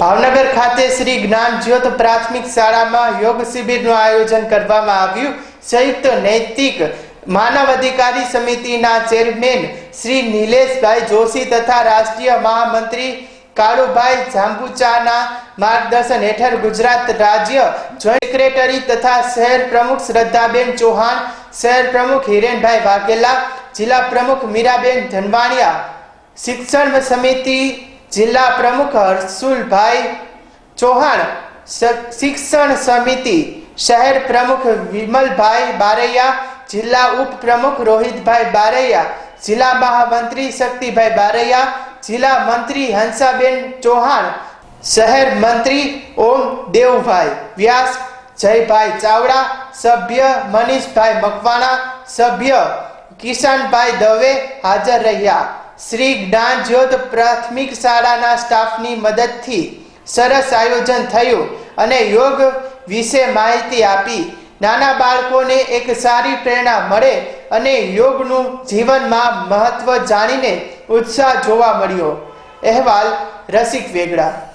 ભાવનગર ખાતે શ્રી જ્ઞાન જ્યોત પ્રાથમિક શાળામાં યોગ શિબિરનું આયોજન કરવામાં આવ્યું. સંયુક્ત નૈતિક માનવ અધિકારી સમિતિના ચેરમેન શ્રી નિલેશભાઈ જોશી તથા રાષ્ટ્રીય મહામંત્રી કાળુભાઈ જાંબુચાના માર્ગદર્શન હેઠળ ગુજરાત રાજ્ય જોઈન્ટ સેક્રેટરી તથા શહેર પ્રમુખ શ્રદ્ધાબેન ચૌહાણ, શહેર પ્રમુખ હિરેનભાઈ વાઘેલા, જિલ્લા પ્રમુખ મીરાબેન ધનવાણિયા, શિક્ષણ સમિતિ જિલ્લા પ્રમુખ હર્ષુલભાઈ ચૌહાણ શિક્ષણ સમિતિ શહેર પ્રમુખ વિમલભાઈ બારૈયા, જિલ્લા ઉપપ્રમુખ રોહિતભાઈ બારૈયા, જિલ્લા મહામંત્રી શક્તિભાઈ બારૈયા, જિલ્લા મંત્રી હંસાબેન ચૌહાણ, શહેર મંત્રી ઓમ દેવભાઈ, વ્યાસ જયભાઈ ચાવડા, સભ્ય મનીષભાઈ મકવાણા, સભ્ય કિશનભાઈ દવે હાજર રહ્યા. શ્રી જ્ઞાન જ્યોત પ્રાથમિક શાળાના સ્ટાફની મદદથી સરસ આયોજન થયું અને યોગ વિશે માહિતી આપી. નાના બાળકોને એક સારી પ્રેરણા મળે અને યોગનું જીવનમાં મહત્વ જાણીને ઉત્સાહ જોવા મળ્યો. અહેવાલ રસિક વેગડા.